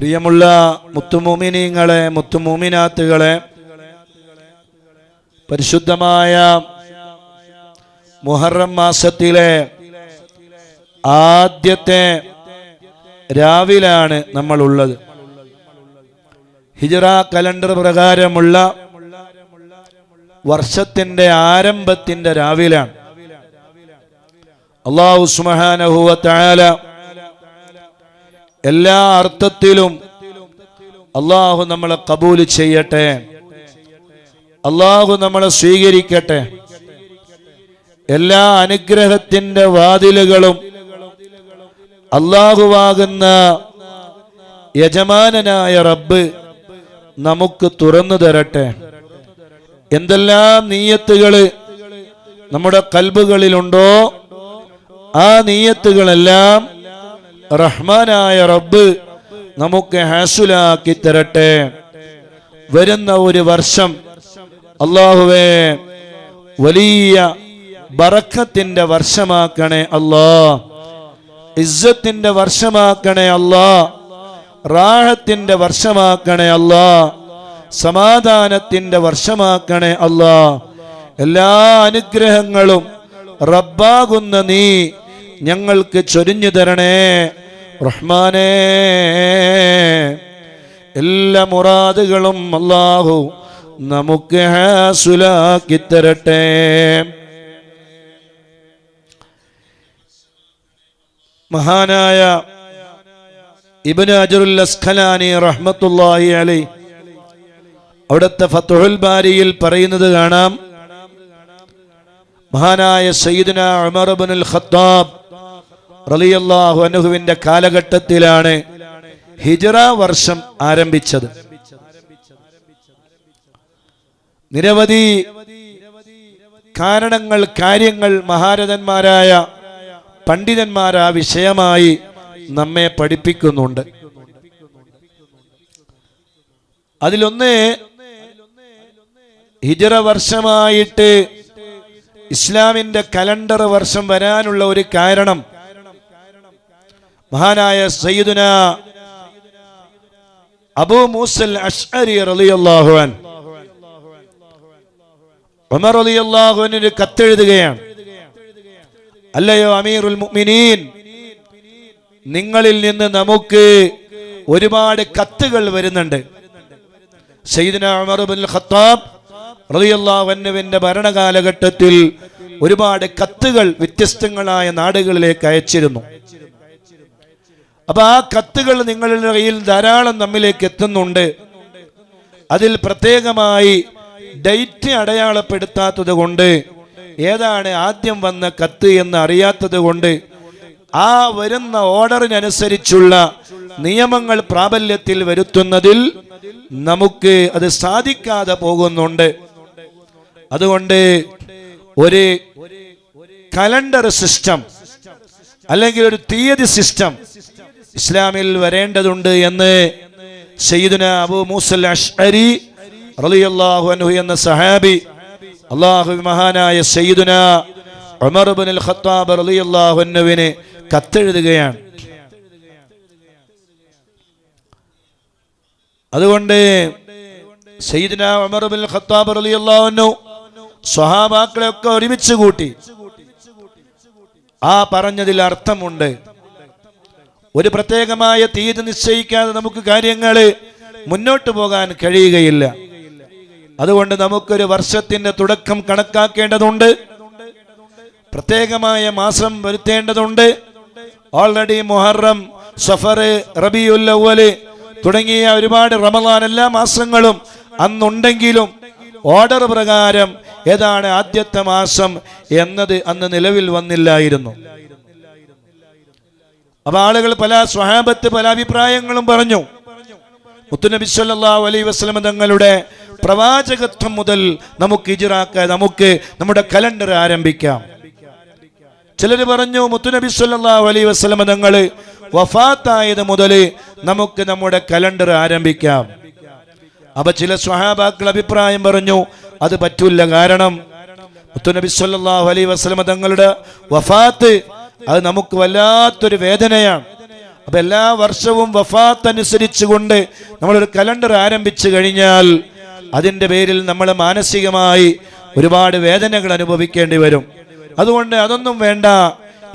പ്രിയമുള്ള മുത്തുമോമിനീങ്ങളെ മുത്തുമോമിനാത്തുകളെ പരിശുദ്ധമായ മുഹറം മാസത്തിലെ ആദ്യത്തെ രാവിലാണ് നമ്മൾ ഉള്ളത് ഹിജറ കലണ്ടർ പ്രകാരമുള്ള വർഷത്തിന്റെ ആരംഭത്തിന്റെ രാവിലാണ്. അള്ളാഹു സുബ്ഹാനഹു തആല എല്ലാ അർത്ഥത്തിലും അള്ളാഹു നമ്മളെ കബൂൽ ചെയ്യട്ടെ. അള്ളാഹു നമ്മളെ സ്വീകരിക്കട്ടെ. എല്ലാ അനുഗ്രഹത്തിന്റെ വാതിലുകളും അള്ളാഹുവാകുന്ന യജമാനനായ റബ്ബ് നമുക്ക് തുറന്നു തരട്ടെ. എന്തെല്ലാം നീയത്തുകൾ നമ്മുടെ കൽബുകളിലുണ്ടോ ആ നീയത്തുകളെല്ലാം റഹ്മാനായ റബ്ബ് നമുക്ക് ഹാസുലാക്കി തരട്ടെ. വരുന്ന ഒരു വർഷം അള്ളാഹുവേ വലിയ ബറക്കത്തിന്റെ വർഷമാക്കണേ അല്ലാ. ഇസ്സത്തിന്റെ വർഷമാക്കണേ അല്ലാ. റാഹത്തിന്റെ വർഷമാക്കണേ അല്ലാ. സമാധാനത്തിന്റെ വർഷമാക്കണേ അല്ലാ. എല്ലാ അനുഗ്രഹങ്ങളും റബ്ബാകുന്ന നീ ഞങ്ങൾക്ക് ചൊരിഞ്ഞു തരണേ. റഹ്മാനേ. എല്ലാ മുറാദുകളും അല്ലാഹു നമുക്ക് ഹാസുലാക്കി തരട്ടെ. മഹാനായ ഇബ്നു അസ്ഖലാനി റഹ്മത്തുള്ളാഹി അലൈ അവിടുത്തെ ഫത്തുഹുൽ ബാരിയിൽ പറയുന്നത് കാണാം. മഹാനായ സയ്യിദുന ഉമർ ഇബ്നുൽ ഖത്താബ് റളിയല്ലാഹു അൻഹുവിന്റെ കാലഘട്ടത്തിലാണ് ഹിജറ വർഷം ആരംഭിച്ചത്. നിരവധി കാരണങ്ങൾ കാര്യങ്ങൾ മഹാരഥന്മാരായ പണ്ഡിതന്മാർ ആ വിഷയമായി നമ്മെ പഠിപ്പിക്കുന്നുണ്ട്. അതിലൊന്ന് ഹിജറ വർഷമായിട്ട് ഇസ്ലാമിന്റെ കലണ്ടർ വർഷം വരാനുള്ള ഒരു കാരണം മഹാനായ സയ്യിദുന അബൂ മൂസൽ അഷ്അരി റളിയല്ലാഹു അൻ ഉമർ റളിയല്ലാഹു ഒരു കത്തെഴുതുകയാണ്. അല്ലയോ അമീറുൽ മുഅ്മിനീൻ നിങ്ങളിൽ നിന്ന് നമുക്ക് ഒരുപാട് കത്തുകൾ വരുന്നുണ്ട്. സയ്യിദുന ഉമർ ബിൻ ഖത്താബ് റളിയല്ലാഹു അൻഹുവിന്റെ ഭരണകാലഘട്ടത്തിൽ ഒരുപാട് കത്തുകൾ വ്യത്യസ്തങ്ങളായ നാടുകളിലേക്ക് അയച്ചിരുന്നു. അപ്പൊ ആ കത്തുകൾ നിങ്ങളുടെ കയ്യിൽ ധാരാളം നമ്മിലേക്ക് എത്തുന്നുണ്ട്. അതിൽ പ്രത്യേകമായി ഡേറ്റ് അടയാളപ്പെടുത്താത്തത് കൊണ്ട് ഏതാണ് ആദ്യം വന്ന കത്ത് എന്ന് അറിയാത്തത് കൊണ്ട് ആ വരുന്ന ഓർഡറിനനുസരിച്ചുള്ള നിയമങ്ങൾ പ്രാബല്യത്തിൽ വരുത്തുന്നതിൽ നമുക്ക് അത് സാധിക്കാതെ പോകുന്നുണ്ട്. അതുകൊണ്ട് ഒരു കലണ്ടർ സിസ്റ്റം അല്ലെങ്കിൽ ഒരു തീയതി സിസ്റ്റം ഇസ്ലാമിൽ വരേണ്ടതുണ്ട് എന്ന് സയ്യിദുന അബു മൂസൽ അഷ്അരി റളിയല്ലാഹു അൻഹു എന്ന സഹാബി അള്ളാഹു മഹാനായ സയ്യിദുന ഉമർ ഇബ്നുൽ ഖത്താബ് റളിയല്ലാഹു അൻഹുവിനെ കത്തെഴുതുകയാണ്. അതുകൊണ്ട് സയ്യിദുന ഉമർ ഇബ്നുൽ ഖത്താബ് റളിയല്ലാഹു അൻഹു സ്വഹാബാക്കളെ ഒക്കെ ഒരുമിച്ച് കൂട്ടി. ആ പറഞ്ഞതിൽ അർത്ഥമുണ്ട്. ഒരു പ്രത്യേകമായ തീയതി നിശ്ചയിക്കാതെ നമുക്ക് കാര്യങ്ങൾ മുന്നോട്ട് പോകാൻ കഴിയുകയില്ല. അതുകൊണ്ട് നമുക്കൊരു വർഷത്തിന്റെ തുടക്കം കണക്കാക്കേണ്ടതുണ്ട്. പ്രത്യേകമായ മാസം വരുത്തേണ്ടതുണ്ട്. ഓൾറെഡി മുഹറം സഫർ റബിയുൽ തുടങ്ങിയ ഒരുപാട് റമദാൻ എല്ലാ മാസങ്ങളും അന്നുണ്ടെങ്കിലും ഓർഡർ പ്രകാരം ഏതാണ് ആദ്യത്തെ മാസം എന്നത് അന്ന് നിലവിൽ വന്നില്ലായിരുന്നു. അപ്പൊ ആളുകൾ പല സ്വഹാബത്ത് പല അഭിപ്രായങ്ങളും പറഞ്ഞു. മുത്തുനബി സല്ലല്ലാഹു അലൈഹി വസല്ലം തങ്ങളുടെ പ്രവാചകത്വം മുതൽ നമുക്ക് ഇജിറാക്ക നമുക്ക് നമ്മുടെ കലണ്ടർ ആരംഭിക്കാം. ചിലർ പറഞ്ഞു മുത്തുനബി സല്ലല്ലാഹു അലൈഹി വസല്ലം തങ്ങൾ വഫാത്തായത് മുതൽ നമുക്ക് നമ്മുടെ കലണ്ടർ ആരംഭിക്കാം. അപ്പൊ ചില സ്വഹാബാക്കൾ അഭിപ്രായം പറഞ്ഞു അത് പറ്റൂല കാരണം മുത്തുനബി സല്ലല്ലാഹു അലൈഹി വസല്ലം തങ്ങളുടെ വഫാത്ത് അത് നമുക്ക് വല്ലാത്തൊരു വേദനയാണ്. അപ്പൊ എല്ലാ വർഷവും വഫാത്ത് അനുസരിച്ചുകൊണ്ട് നമ്മളൊരു കലണ്ടർ ആരംഭിച്ചു കഴിഞ്ഞാൽ അതിന്റെ പേരിൽ നമ്മൾ മാനസികമായി ഒരുപാട് വേദനകൾ അനുഭവിക്കേണ്ടി വരും. അതുകൊണ്ട് അതൊന്നും വേണ്ട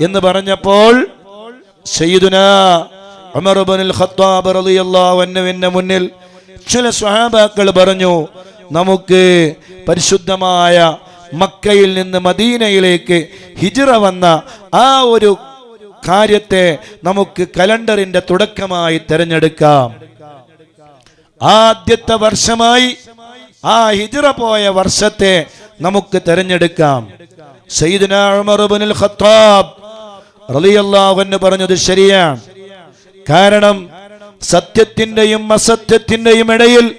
എന്ന് പറഞ്ഞപ്പോൾ മുന്നിൽ ചില സ്വഹാബാക്കൾ പറഞ്ഞു നമുക്ക് പരിശുദ്ധമായ മക്കയിൽ നിന്ന് മദീനയിലേക്ക് ഹിജിറ വന്ന ആ ഒരു കാര്യത്തെ നമുക്ക് കലണ്ടറിന്റെ തുടക്കമായി തിരഞ്ഞെടുക്കാം. ആദ്യത്തെ വർഷമായി ആ ഹിജിറ പോയ വർഷത്തെ നമുക്ക് തിരഞ്ഞെടുക്കാം. ഖത്താബ് പറഞ്ഞത് ശരിയാണ്. കാരണം സത്യത്തിന്റെയും അസത്യത്തിന്റെയും ഇടയിൽ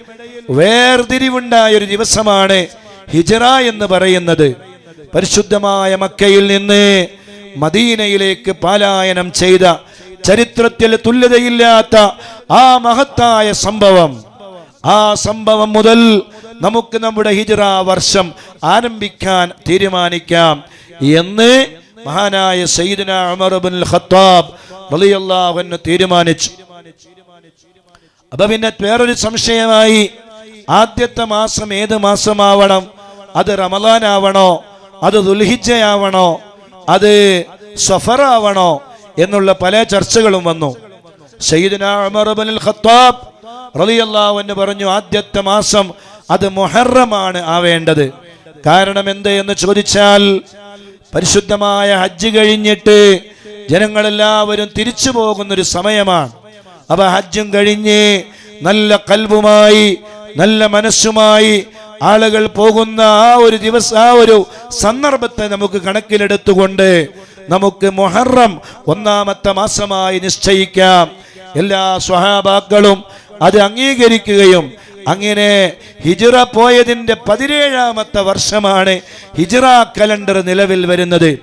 വേർതിരിവുണ്ടായ ഒരു ദിവസമാണ് ഹിജറ എന്ന് പറയുന്നത് പരിശുദ്ധമായ മക്കയിൽ നിന്ന് മദീനയിലേക്ക് പാലായനം ചെയ്ത ചരിത്രത്തിൽ തുല്യതയില്ലാത്ത ആ മഹത്തായ സംഭവം. ആ സംഭവം മുതൽ നമുക്ക് നമ്മുടെ ഹിജറ വർഷം ആരംഭിക്കാൻ തീരുമാനിക്കാം. എന്ന് മഹാനായ സയ്യിദുന ഉമർ ഇബ്നുൽ ഖത്താബ് അൻഹു തീരുമാനിച്ചു. അപ്പൊ പിന്നെ വേറൊരു സംശയമായി ആദ്യത്തെ മാസം ഏത് മാസമാവണം? അത് റമദാൻ ആവണോ അത് ദുൽഹിജയാവണോ അത് സഫറാവണോ? എന്നുള്ള പല ചർച്ചകളും വന്നു. ഖത്താബ് പറഞ്ഞു ആദ്യത്തെ മാസം അത് മൊഹറമാണ് ആവേണ്ടത്. കാരണം എന്ത് എന്ന് ചോദിച്ചാൽ പരിശുദ്ധമായ ഹജ്ജ് കഴിഞ്ഞിട്ട് ജനങ്ങളെല്ലാവരും തിരിച്ചു പോകുന്നൊരു സമയമാണ്. അപ്പൊ ഹജ്ജും കഴിഞ്ഞ് നല്ല കൽവുമായി നല്ല മനസ്സുമായി ആളുകൾ പോകുന്ന ആ ഒരു ദിവസം ആ ഒരു സന്ദർഭത്തെ നമുക്ക് കണക്കിലെടുത്തുകൊണ്ട് നമുക്ക് മൊഹറം ഒന്നാമത്തെ മാസമായി നിശ്ചയിക്കാം. എല്ലാ സ്വഹാബാക്കളും അത് അംഗീകരിക്കുകയും അങ്ങനെ ഹിജിറ പോയതിന്റെ പതിനേഴാമത്തെ വർഷമാണ് ഹിജിറ കലണ്ടർ നിലവിൽ വരുന്നത്.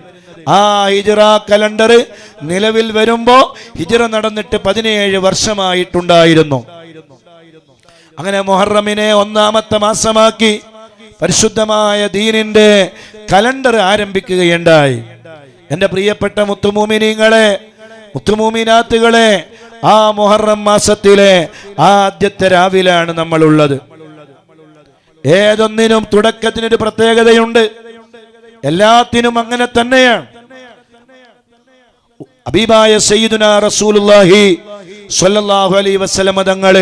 ആ ഹിജിറ കലണ്ടർ നിലവിൽ വരുമ്പോൾ ഹിജിറ നടന്നിട്ട് പതിനേഴ് വർഷമായിട്ടുണ്ടായിരുന്നു. അങ്ങനെ മുഹറമിനെ ഒന്നാമത്തെ മാസമാക്കി പരിശുദ്ധമായ ദീനിന്റെ കലണ്ടർ ആരംഭിക്കുകയുണ്ടായി. എന്റെ പ്രിയപ്പെട്ട മുത്തുമൂമിനീങ്ങളെ മുത്തുമൂമിനാത്തുകളെ ആ മുഹറം മാസത്തിലെ ആദ്യത്തെ രാവിലാണ് നമ്മളുള്ളത്. ഏതൊന്നിനും തുടക്കത്തിനൊരു പ്രത്യേകതയുണ്ട്. എല്ലാത്തിനും അങ്ങനെ തന്നെയാണ്. അബീബായ സയ്യിദുന റസൂലുള്ളാഹി സ്വല്ലല്ലാഹു അലൈഹി വസല്ലമ തങ്ങൾ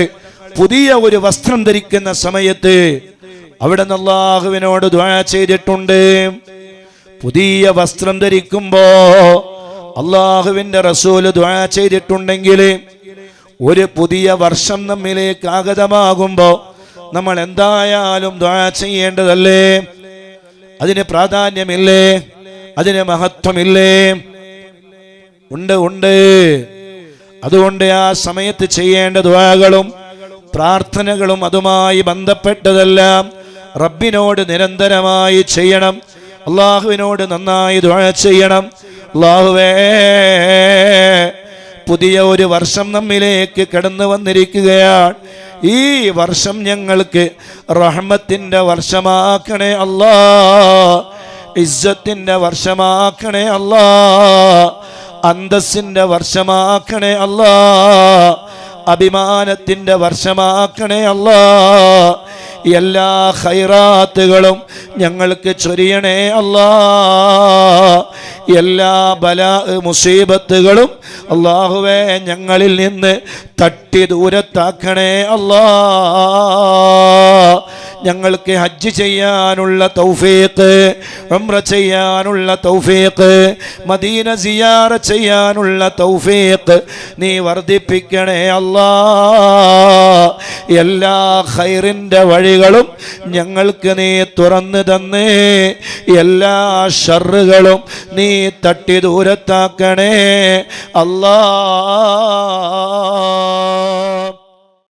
പുതിയ ഒരു വസ്ത്രം ധരിക്കുന്ന സമയത്ത് അവിടെ ദ്വാ ചെയ്തിട്ടുണ്ട്. പുതിയ വസ്ത്രം ധരിക്കുമ്പോ അള്ളാഹുവിന്റെ റസൂൽ ദ്വാ ചെയ്തിട്ടുണ്ടെങ്കിൽ ഒരു പുതിയ വർഷം നമ്മിലേക്ക് ആഗതമാകുമ്പോ നമ്മൾ എന്തായാലും ദ്വാ ചെയ്യേണ്ടതല്ലേ? അതിന് പ്രാധാന്യമില്ലേ? അതിന് മഹത്വമില്ലേ? ഉണ്ട് ഉണ്ട്. അതുകൊണ്ട് ആ സമയത്ത് ചെയ്യേണ്ട ദ്വാകളും പ്രാർത്ഥനകളും അതുമായി ബന്ധപ്പെട്ടതെല്ലാം റബ്ബിനോട് നിരന്തരമായി ചെയ്യണം. അള്ളാഹുവിനോട് നന്നായി ദുഴ ചെയ്യണം. അള്ളാഹുവേ പുതിയ ഒരു വർഷം നമ്മിലേക്ക് കടന്നു വന്നിരിക്കുകയാണ്. ഈ വർഷം ഞങ്ങൾക്ക് റഹ്മത്തിന്റെ വർഷമാക്കണേ അല്ലാ. ഇസ്സത്തിന്റെ വർഷമാക്കണേ അല്ലാ. അന്തസ്സിന്റെ വർഷമാക്കണേ അല്ലാ. അഭിമാനത്തിന്റെ വർഷമാക്കണേ അല്ല. എല്ലാ ഹൈറാത്തുകളും ഞങ്ങൾക്ക് ചൊരിയണേ അല്ല. എല്ലാ ബല മുസീബത്തുകളും അള്ളാഹുവേ ഞങ്ങളിൽ നിന്ന് തട്ടി ദൂരത്താക്കണേ അല്ലാ. ഞങ്ങൾക്ക് ഹജ്ജ് ചെയ്യാനുള്ള തൗഫീഖ് ഉംറ ചെയ്യാനുള്ള തൗഫീഖ് മദീന സിയാറ ചെയ്യാനുള്ള തൗഫീഖ് നീ വർദ്ധിപ്പിക്കണേ അല്ലാ. എല്ലാ ഹൈറിന്റെ വഴികളും ഞങ്ങൾക്ക് നീ തുറന്നു തന്നേ. എല്ലാ ഷറുകളും നീ തട്ടി ദൂരത്താക്കണേ. അല്ലാ.